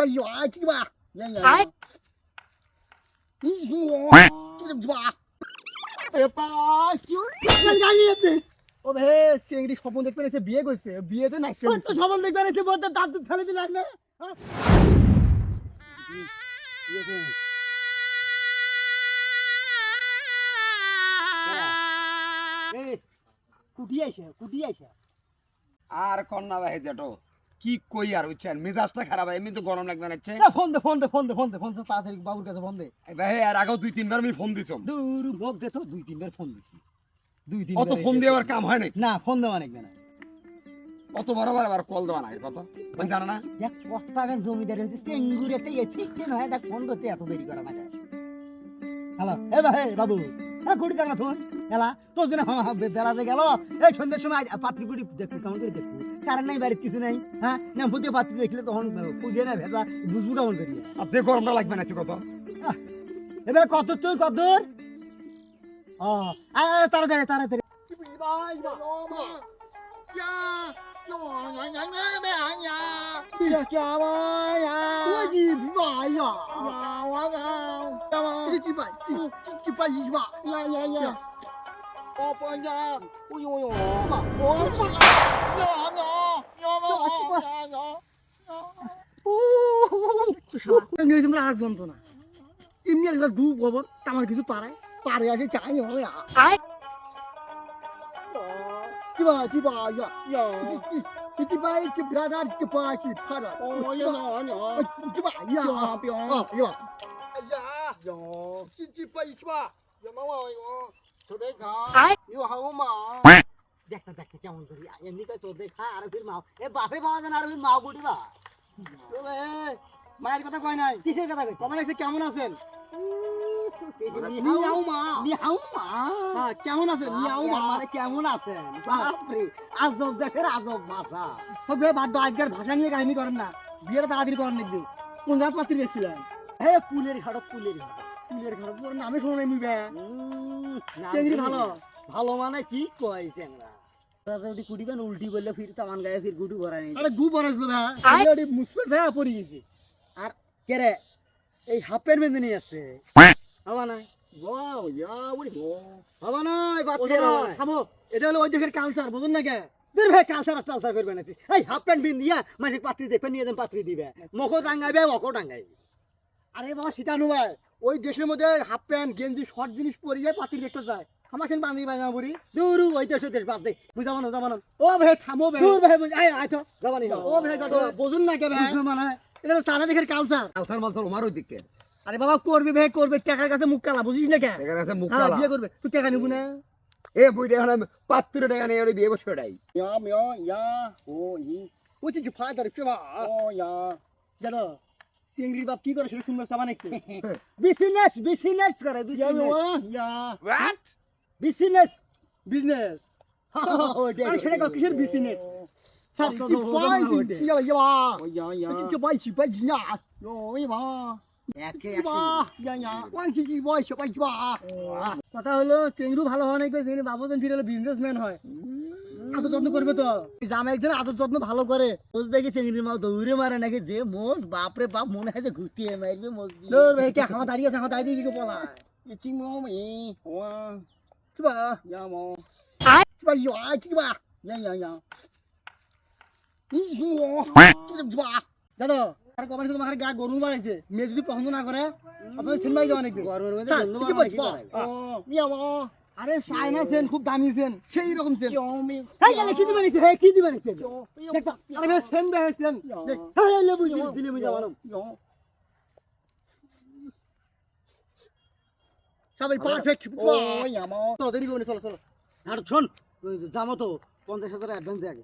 吧有啊，去吧，呀呀。哎你我这怎么去吧？哎呀，爸，就人家也是。ও ভাই সিংড়ি স্বপ্ন দেখবে না বিয়ে করছে বিয়েতে নাচছে তো স্বপ্ন দেখবে না বলতে দাঁত ফেলে দিলাম না কুটি আইসা কুটি আইসা আর কন্যা ভাই জেঠো কি কই আর বুঝছেন? মেজাজটা খারাপ হয় এমনি তো গরম লাগবে না হচ্ছে? ফোন দে ফোন দে ফোন দে ফোন দে ফোন দে তাড়াতাড়ি বাবুর কাছে ফোন দে। ভাই আর আগেও দুই তিনবার আমি ফোন দিছম দূর লোক দে তো দুই তিনবার ফোন দিছি। দুই তিন অত ফোন দিয়ে আবার কাম হয় নাকি? না ফোন দেওয়া নাকি না। অত বড় আবার কল দেওয়া নাই কত? তুমি জানো না? দেখ পস্তাবেন জমিদার হয়েছে চেঙ্গুর একটা ইয়ে সিস্টেম হয় দেখ ফোন করতে এত দেরি করা না হ্যালো এ ভাই বাবু। হ্যাঁ দেখ না তোর এলা তোর জন্য বেড়াতে গেল। এই সন্ধ্যের সময় আজ পাত্রী গুড়ি দেখব কেমন করে দেখব কারণ নাই বাড়ির কিছু নাই হ্যাঁ? না ভূতে পাত্রী দেখলে তখন পুজে না ভেজা বুঝব কেমন করি আর যে গরমটা লাগবে না কত। এবার কত তুই কত ও আ তাড়াতাড়ি তাড়াতাড়ি। 加吧呀！我的妈呀！呀我靠！加吧！这几百，这这几百一吧！呀呀呀！我不呀！我呦呦！我去！呀呀呀呀呀呀！ও ইংরেজি আমরা আজ জানতো না এমনি একটা দু খবর আমার কিছু পারায় পারে আসে চাই হবে আয়। কি কি ইয়া ইয়া কি কি কি কি ফারা ও ইয়া না কি ইয়া ইয়া ইয়া ইয়া কি কি কি ইয়া মা মা ইয়া ছোটে খা আয়। ইয়া হাও মা দেখতে দেখতে কেমন করি এমনি কই ছোটে খা আর ফির মাও এ বাপে বাবা আর ফির মাও গুটি বা ওলে মায়ের কথা কয় নাই কিসের কথা কেমন আছেন নিয়াও মা নিয়াও মা হ্যাঁ কেমন আছেন নিয়াও মা মানে কেমন আছেন বাপরে আজব দেশের আজব ভাষা। হবে বাদ আজকের ভাষা নিয়ে কাহিনী করেন না। বিয়েটা তাড়াতাড়ি করেন নাকি কোন রাত পাত্রী দেখছিলেন? হে পুলের ঘাটত পুলের ঘাট। পুলের ঘাটত তোর নামে শুনে নাই মুইবে। চেংড়ি ভালো? ভালো মানে কি কয় চেংড়া? যদি কুড়িবেন উল্টি বললে ফির তামান গায়ে ফির গুডু ভরা নেই। আরে গু ভরাইছিল ভাই মুসপে যায় পড়ে গেছে। আর কেরে এই হাফ প্যান্ট বেঁধে নিয়ে আসছে। হবা নাই? ইয়া হবা নাই থামো। এটা হলো ওই দেশের কালচার বুঝুন না কে? দূর ভাই কালচার আর টালচার করবে না। এই হাফ প্যান্ট বিন দিয়া মাসে পাত্রী দেখবে নিয়ে যান পাত্রী দিবে। মুখও টাঙ্গাইবে অকো টাঙ্গাইবে। আরে বাবা সেটা নু ভাই। ওই দেশের মধ্যে হাফ প্যান্ট গেঞ্জি শর্ট জিনিস পরিয়ে পাত্রী দেখতে যায়। আমার সঙ্গে বান্ধবী বাজা বুড়ি। দূর ওই দেশ বাদ দে। বুঝাবো না যাব না ও ভাই থামো ভাই। দূর ভাই বুঝ আয় আয় তো যাবানি ও ভাই যাব বুঝুন না কে ভাই? মানে? এটা তো সারা কালচার কালচার মালচার ওমার ওই দিকে আরে বাবা করবে ভাই করবে। টাকার কাছে মুখ কালা বুঝিস না কেন টাকার কাছে মুখ হ্যাঁ, কালা। বিয়ে করবে। তুই টাকা নিবি না? এ বুইটা এখন পাত্র টাকা নিয়ে ওরে বিয়ে বসে ডাই। ইয়া মিয়া ইয়া ও ই ওচি যে ফাদার ফেবা ও ইয়া। জানো চিংড়ি বাপ কি করে সেটা শুনবে সাবান একটু? বিজনেস বিজনেস করে business yeah. What business business আরে সেটা কিসের বিজনেস ছাত্র তো বাই ইয়া ইয়া ইয়া ইয়া 这 বাই কি বাই ইয়া ও ইয়া একে বা ইয়া ইয়া ওয়ান জি জি বয় সবাই বা কথা হলো চেংড়ু ভালো হয় নাকি চেংড়ু বাবুজন ফিরে বিজনেসম্যান হয় আদর যত্ন করবে তো জামা একদিন আদর যত্ন ভালো করে মোজ দেখি চেংড়ির দৌড়ে মারে নাকি যে মোজ বাপরে বাপ মনে হয় যে ঘুরতিয়ে মারবে মোজ ভাই কে হামা দাঁড়িয়ে আছে হামা দাঁড়িয়ে দিকে বলা ইচি মো মি ওয়া চিবা ইয়া মো চিবা ইয়া চিবা ইয়া ইয়া ইয়া ই হি ও চিবা জানো আর কমানে তোমার গা গরু বানাইছে মেয়ে যদি পছন্দ না করে আপনার সিনেমাই দেওয়া নাকি? গরমের মধ্যে আরে চায়না সেন খুব দামি সেন। সেই রকম সেন। হ্যাঁ গেলে কি দিবেন হ্যাঁ কি দিবেন আরে ভাই সেন বে সেন। হ্যাঁ লেবু দিলে দিলে মুই সবাই পারফেক্ট ও ইয়ামো। চলো দেরি করে চলো চলো। আর শোন যাব তো পঞ্চাশ হাজার অ্যাডভান্স আগে।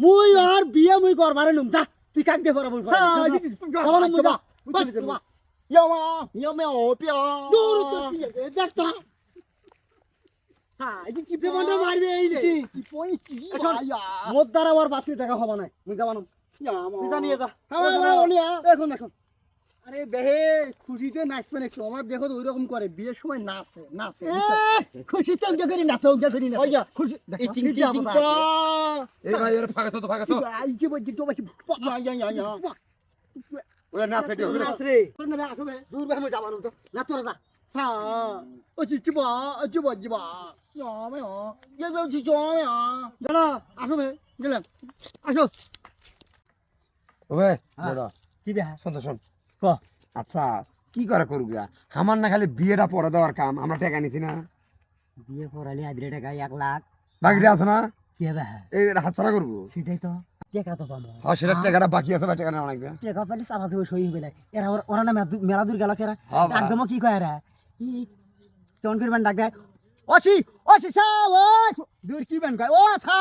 মুই আর বিয়ে মুই করবারে নুম যা তুই কাক দে বরাবর কর আমার এই হ্যাঁ, কি পেমন্ডা মারবে দেখা হবে না মুই যাবানো তুই আরে বেহে খুশিতে নাচবে না আমার দেখো ওই রকম করে বিয়ের সময় নাচে নাচে খুশিতে ওকে করি নাচে ওকে করি না। ওইয়া খুশি টিং টিং এই ভাই এর ফাঁকা তো ফাঁকা তো। এই যে তো বাকি ইয়া ইয়া ইয়া ওরা নাচে দিও নাচ তোর না আসবে দূর ভাই মই যাবানো তো। না তোরা যা। ছা ও চিচি বা চিচি বা জিবা ইয়া মে ও ইয়া যাও চিচি ও আ দাঁড়া আসবে গেলাম। আসো। ওবে দাঁড়া হ্যাঁ। কি বে হ্যাঁ? শুন শুন। ক আচ্ছা কি করে করুক আমার না খালি বিয়েটা পরে দেওয়ার কাম আমরা টাকা নিছি না। বিয়ে পড়ালি আদরে টাকা এক লাখ। বাকিটা আছে না? কি হবে? এই হাত করব? সেটাই তো। টাকা তো পাবো। হ্যাঁ। টাকাটা বাকি আছে বা টাকা নেওয়া লাগবে? টাকা পাইলে চাপা চাপা সই হইবে না। এরা ওরা- না মেলা- দূর গেল কেরা? হ্যাঁ কি কয় এরা? কি কেমন করবেন ডাক দেয় অসি অসি সা ও দূর কি বেন কয়? ও খা